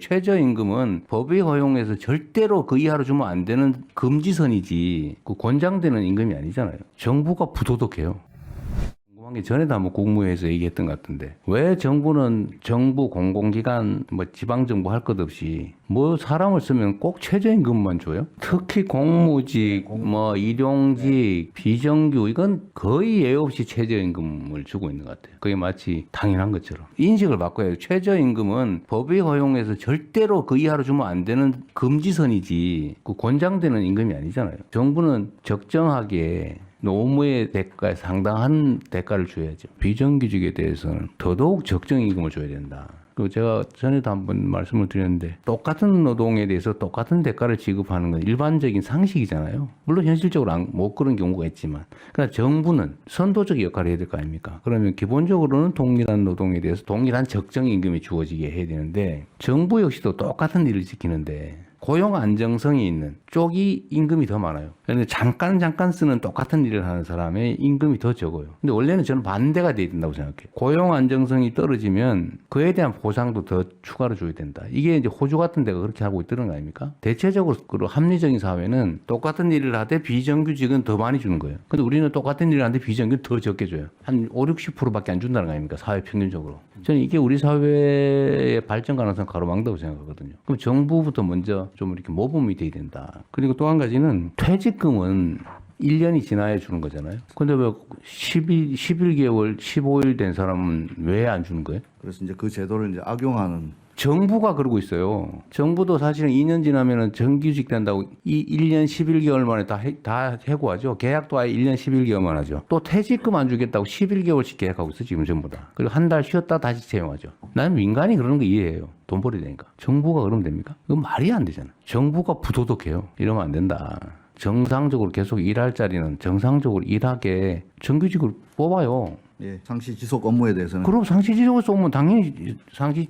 최저임금은 법이 허용해서 절대로 그 이하로 주면 안 되는 금지선이지 그 권장되는 임금이 아니잖아요. 정부가 부도덕해요. 게 전에도 한번 국무회에서 얘기했던 것 같은데 왜 정부는 정부 공공기관 뭐 지방정부 할 것 없이 뭐 사람을 쓰면 꼭 최저임금만 줘요? 특히 공무직 뭐 일용직 비정규 이건 거의 예외 없이 최저임금을 주고 있는 것 같아요. 그게 마치 당연한 것처럼 인식을 바꿔야 해요. 최저임금은 법이 허용해서 절대로 그 이하로 주면 안 되는 금지선이지 그 권장되는 임금이 아니잖아요. 정부는 적정하게 노무의 대가에 상당한 대가를 줘야죠. 비정규직에 대해서는 더더욱 적정 임금을 줘야 된다. 그리고 제가 전에도 한번 말씀을 드렸는데 똑같은 노동에 대해서 똑같은 대가를 지급하는 건 일반적인 상식이잖아요. 물론 현실적으로 안- 못 그런 경우가 있지만, 그러나 정부는 선도적 역할을 해야 될 거 아닙니까? 그러면 기본적으로는 동일한 노동에 대해서 동일한 적정 임금이 주어지게 해야 되는데 정부 역시도 똑같은 일을 지키는데 고용 안정성이 있는 쪽이 임금이 더 많아요. 그런데 잠깐 잠깐 쓰는 똑같은 일을 하는 사람의 임금이 더 적어요. 근데 원래는 저는 반대가 돼야 된다고 생각해요. 고용 안정성이 떨어지면 그에 대한 보상도 더 추가로 줘야 된다. 이게 이제 호주 같은 데가 그렇게 하고 있다는 거 아닙니까? 대체적으로 그 합리적인 사회는 똑같은 일을 하되 비정규직은 더 많이 주는 거예요. 근데 우리는 똑같은 일을 하는데 비정규직 더 적게 줘요. 한 5, 60%밖에 안 준다는 거 아닙니까? 사회 평균적으로. 저는 이게 우리 사회의 발전 가능성 가로막는다고 생각하거든요. 그럼 정부부터 먼저 좀 이렇게 모범이 돼야 된다. 그리고 또 한 가지는 퇴직금은 1년이 지나야 주는 거잖아요. 근데 왜 11, 11개월, 15일 된 사람은 왜 안 주는 거예요? 그래서 이제 그 제도를 이제 악용하는 정부가 그러고 있어요. 정부도 사실은 2년 지나면은 정규직 된다고 이 1년 11개월 만에 다, 해, 다 해고하죠. 계약도 아예 1년 11개월만 하죠. 또 퇴직금 안 주겠다고 11개월씩 계약하고 있어, 지금 전부 다. 그리고 한 달 쉬었다 다시 채용하죠. 나는 민간이 그러는 거 이해해요. 돈 벌어야 되니까. 정부가 그러면 됩니까? 그건 말이 안 되잖아. 정부가 부도덕해요. 이러면 안 된다. 정상적으로 계속 일할 자리는 정상적으로 일하게 정규직을 뽑아요. 예, 상시 지속 업무에 대해서는 그럼 상시지적으로 쏘면 당연히 상시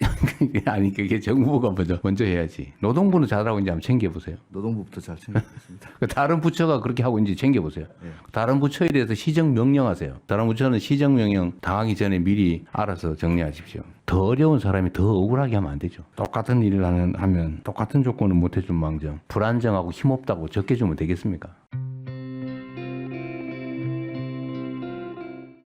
아니 그게 정부가 먼저 먼저 해야지. 노동부는 잘하고 있는지 한번 챙겨 보세요. 노동부부터 잘 챙기겠습니다. 그 다른 부처가 그렇게 하고 있는지 챙겨 보세요. 예. 다른 부처에 대해서 시정 명령하세요. 다른 부처는 시정 명령 당하기 전에 미리 알아서 정리하십시오. 더 어려운 사람이 더 억울하게 하면 안 되죠. 똑같은 일을 하는, 하면 똑같은 조건을 못 해준 망정 불안정하고 힘없다고 적게 주면 되겠습니까?